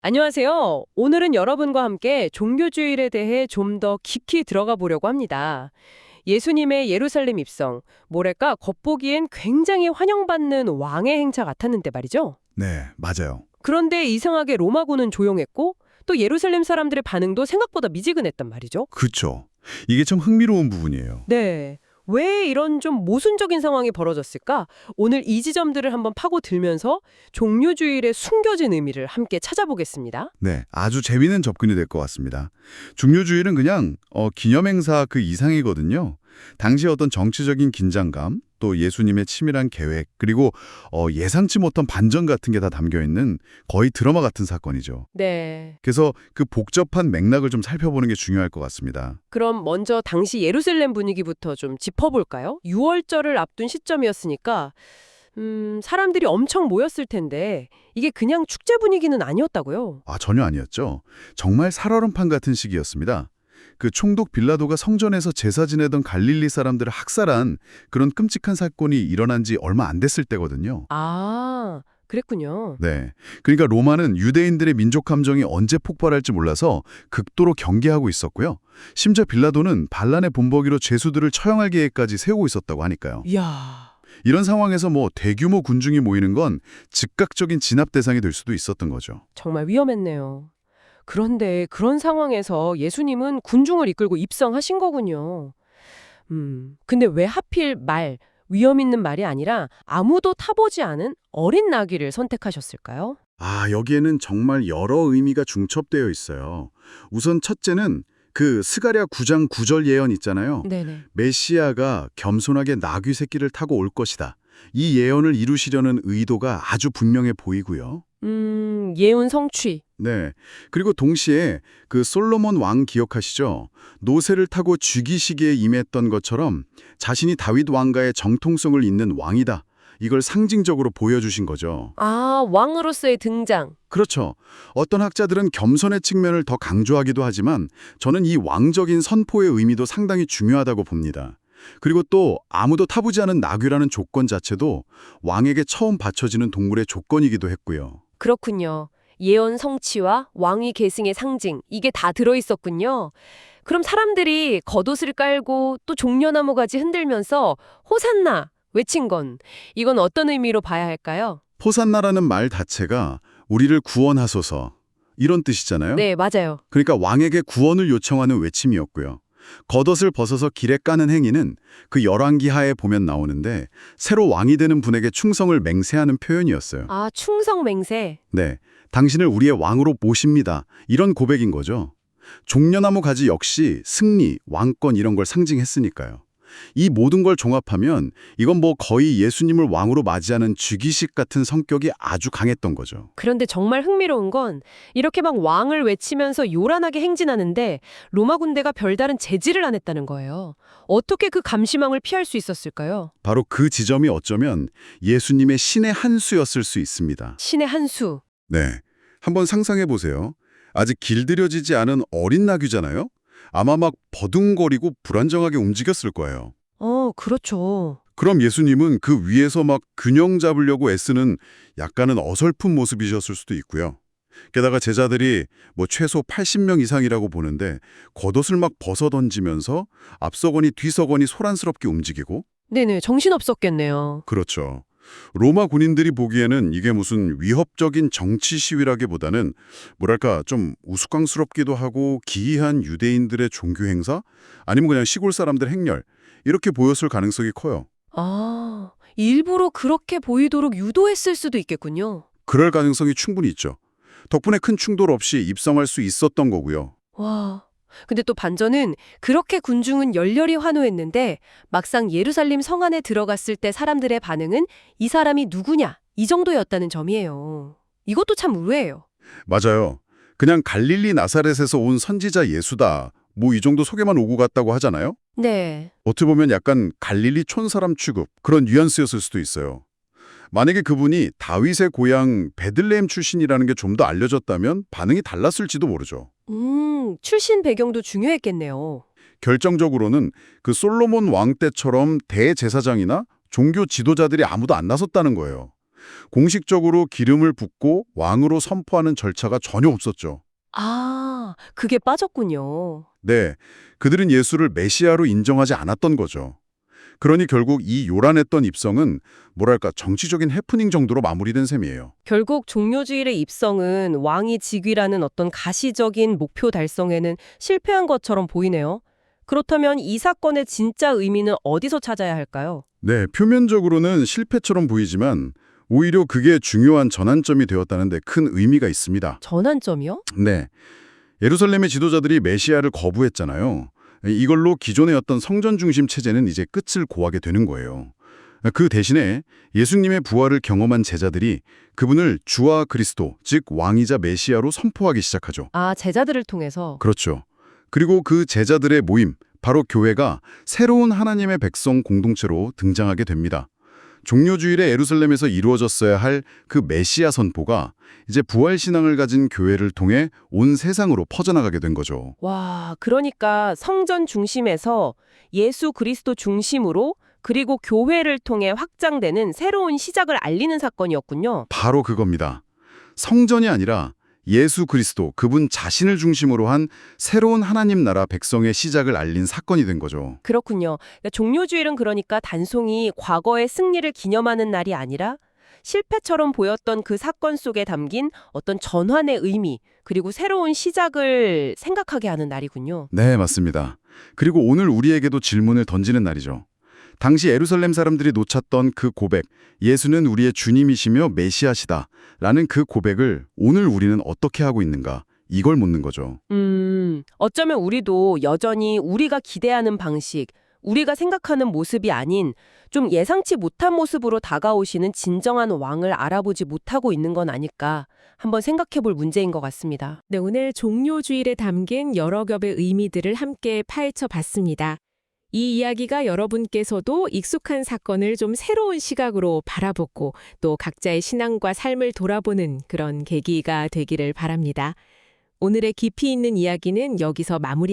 안녕하세요. 오늘은 여러분과 함께 종교주일에 대해 좀 더 깊이 들어가 보려고 합니다. 예수님의 예루살렘 입성, 뭐랄까 겉보기엔 굉장히 환영받는 왕의 행차 같았는데 말이죠. 네, 맞아요. 그런데 이상하게 로마군은 조용했고 또 예루살렘 사람들의 반응도 생각보다 미지근했단 말이죠. 그쵸. 이게 참 흥미로운 부분이에요. 네. 왜 이런 좀 모순적인 상황이 벌어졌을까? 오늘 이 지점들을 한번 파고들면서 종교주일의 숨겨진 의미를 함께 찾아보겠습니다. 네, 아주 재미있는 접근이 될 것 같습니다. 중요주일은 그냥 어, 기념행사 그 이상이거든요. 당시 어떤 정치적인 긴장감, 또 예수님의 치밀한 계획, 그리고 어, 예상치 못한 반전 같은 게 다 담겨있는 거의 드라마 같은 사건이죠. 네. 그래서 그 복잡한 맥락을 좀 살펴보는 게 중요할 것 같습니다. 그럼 먼저 당시 예루살렘 분위기부터 좀 짚어볼까요? 6월절을 앞둔 시점이었으니까 음, 사람들이 엄청 모였을 텐데 이게 그냥 축제 분위기는 아니었다고요? 아, 전혀 아니었죠. 정말 살얼음판 같은 시기였습니다. 그 총독 빌라도가 성전에서 제사 지내던 갈릴리 사람들을 학살한 그런 끔찍한 사건이 일어난 지 얼마 안 됐을 때거든요. 아, 그랬군요. 네. 그러니까 로마는 유대인들의 민족 감정이 언제 폭발할지 몰라서 극도로 경계하고 있었고요. 심지어 빌라도는 반란의 본보기로 죄수들을 처형할 계획까지 세우고 있었다고 하니까요. 이야, 이런 상황에서 뭐 대규모 군중이 모이는 건 즉각적인 진압 대상이 될 수도 있었던 거죠. 정말 위험했네요. 그런데 그런 상황에서 예수님은 군중을 이끌고 입성하신 거군요. 음, 근데 왜 하필 말, 위험 있는 말이 아니라 아무도 타보지 않은 어린 나귀를 선택하셨을까요? 아, 여기에는 정말 여러 의미가 중첩되어 있어요. 우선 첫째는 그 스가랴 9장 9절 예언 있잖아요. 네네. 메시아가 겸손하게 나귀 새끼를 타고 올 것이다. 이 예언을 이루시려는 의도가 아주 분명해 보이고요. 음, 예언 성취. 네. 그리고 동시에 그 솔로몬 왕 기억하시죠? 노새를 타고 죽이시기에 임했던 것처럼 자신이 다윗 왕가의 정통성을 잇는 왕이다. 이걸 상징적으로 보여주신 거죠. 아, 왕으로서의 등장. 그렇죠. 어떤 학자들은 겸손의 측면을 더 강조하기도 하지만 저는 이 왕적인 선포의 의미도 상당히 중요하다고 봅니다. 그리고 또 아무도 타보지 않은 나귀라는 조건 자체도 왕에게 처음 바쳐지는 동물의 조건이기도 했고요. 그렇군요. 예언 성취와 왕위 계승의 상징, 이게 다 들어있었군요. 그럼 사람들이 겉옷을 깔고 또 종려나무 가지 흔들면서 호산나 외친 건 이건 어떤 의미로 봐야 할까요? 포산나라는 말 자체가 우리를 구원하소서 이런 뜻이잖아요. 네, 맞아요. 그러니까 왕에게 구원을 요청하는 외침이었고요. 겉옷을 벗어서 길에 까는 행위는 그 열왕기하에 보면 나오는데 새로 왕이 되는 분에게 충성을 맹세하는 표현이었어요. 아, 충성 맹세. 네, 당신을 우리의 왕으로 모십니다. 이런 고백인 거죠. 종려나무 가지 역시 승리, 왕권 이런 걸 상징했으니까요. 이 모든 걸 종합하면 이건 뭐 거의 예수님을 왕으로 맞이하는 즉위식 같은 성격이 아주 강했던 거죠. 그런데 정말 흥미로운 건 이렇게 막 왕을 외치면서 요란하게 행진하는데 로마 군대가 별다른 제지를 안 했다는 거예요. 어떻게 그 감시망을 피할 수 있었을까요? 바로 그 지점이 어쩌면 예수님의 신의 한 수였을 수 있습니다. 신의 한 수. 네, 한번 상상해 보세요. 아직 길들여지지 않은 어린 나귀잖아요. 아마 막 버둥거리고 불안정하게 움직였을 거예요. 어, 그렇죠. 그럼 예수님은 그 위에서 막 균형 잡으려고 애쓰는 약간은 어설픈 모습이셨을 수도 있고요. 게다가 제자들이 뭐 최소 80명 이상이라고 보는데 겉옷을 막 벗어 던지면서 앞서거니 뒤서거니 소란스럽게 움직이고 네네, 정신없었겠네요. 그렇죠. 로마 군인들이 보기에는 이게 무슨 위협적인 정치 시위라기보다는 뭐랄까 좀 우스꽝스럽기도 하고 기이한 유대인들의 종교 행사 아니면 그냥 시골 사람들 행렬 이렇게 보였을 가능성이 커요. 아, 일부러 그렇게 보이도록 유도했을 수도 있겠군요. 그럴 가능성이 충분히 있죠. 덕분에 큰 충돌 없이 입성할 수 있었던 거고요. 와. 근데 또 반전은 그렇게 군중은 열렬히 환호했는데 막상 예루살렘 성 안에 들어갔을 때 사람들의 반응은 이 사람이 누구냐 이 정도였다는 점이에요. 이것도 참 의외예요. 맞아요. 그냥 갈릴리 나사렛에서 온 선지자 예수다. 뭐 이 정도 소개만 오고 갔다고 하잖아요. 네. 어떻게 보면 약간 갈릴리 촌 사람 취급 그런 뉘앙스였을 수도 있어요. 만약에 그분이 다윗의 고향 베들레헴 출신이라는 게 좀 더 알려졌다면 반응이 달랐을지도 모르죠. 음, 출신 배경도 중요했겠네요. 결정적으로는 그 솔로몬 왕 때처럼 대제사장이나 종교 지도자들이 아무도 안 나섰다는 거예요. 공식적으로 기름을 붓고 왕으로 선포하는 절차가 전혀 없었죠. 아, 그게 빠졌군요. 네, 그들은 예수를 메시아로 인정하지 않았던 거죠. 그러니 결국 이 요란했던 입성은 뭐랄까 정치적인 해프닝 정도로 마무리된 셈이에요. 결국 종료주일의 입성은 왕이 즉위라는 어떤 가시적인 목표 달성에는 실패한 것처럼 보이네요. 그렇다면 이 사건의 진짜 의미는 어디서 찾아야 할까요? 네, 표면적으로는 실패처럼 보이지만 오히려 그게 중요한 전환점이 되었다는 데 큰 의미가 있습니다. 전환점이요? 네. 예루살렘의 지도자들이 메시아를 거부했잖아요. 이걸로 기존의 어떤 성전 중심 체제는 이제 끝을 고하게 되는 거예요. 그 대신에 예수님의 부활을 경험한 제자들이 그분을 주와 그리스도, 즉 왕이자 메시아로 선포하기 시작하죠. 아, 제자들을 통해서. 그렇죠. 그리고 그 제자들의 모임, 바로 교회가 새로운 하나님의 백성 공동체로 등장하게 됩니다. 종료주일에 예루살렘에서 이루어졌어야 할 그 메시아 선포가 이제 부활 신앙을 가진 교회를 통해 온 세상으로 퍼져나가게 된 거죠. 와, 그러니까 성전 중심에서 예수 그리스도 중심으로 그리고 교회를 통해 확장되는 새로운 시작을 알리는 사건이었군요. 바로 그겁니다. 성전이 아니라 예수 그리스도 그분 자신을 중심으로 한 새로운 하나님 나라 백성의 시작을 알린 사건이 된 거죠. 그렇군요. 그러니까 종료주일은 그러니까 단송이 과거의 승리를 기념하는 날이 아니라 실패처럼 보였던 그 사건 속에 담긴 어떤 전환의 의미, 그리고 새로운 시작을 생각하게 하는 날이군요. 네, 맞습니다. 그리고 오늘 우리에게도 질문을 던지는 날이죠. 당시 예루살렘 사람들이 놓쳤던 그 고백, 예수는 우리의 주님이시며 메시아시다 라는 그 고백을 오늘 우리는 어떻게 하고 있는가? 이걸 묻는 거죠. 음, 어쩌면 우리도 여전히 우리가 기대하는 방식, 우리가 생각하는 모습이 아닌 좀 예상치 못한 모습으로 다가오시는 진정한 왕을 알아보지 못하고 있는 건 아닐까 한번 생각해 볼 문제인 것 같습니다. 네, 오늘 종료주일에 담긴 여러 겹의 의미들을 함께 파헤쳐 봤습니다. 이 이야기가 여러분께서도 익숙한 사건을 좀 새로운 시각으로 바라보고 또 각자의 신앙과 삶을 돌아보는 그런 계기가 되기를 바랍니다. 오늘의 깊이 있는 이야기는 여기서 마무리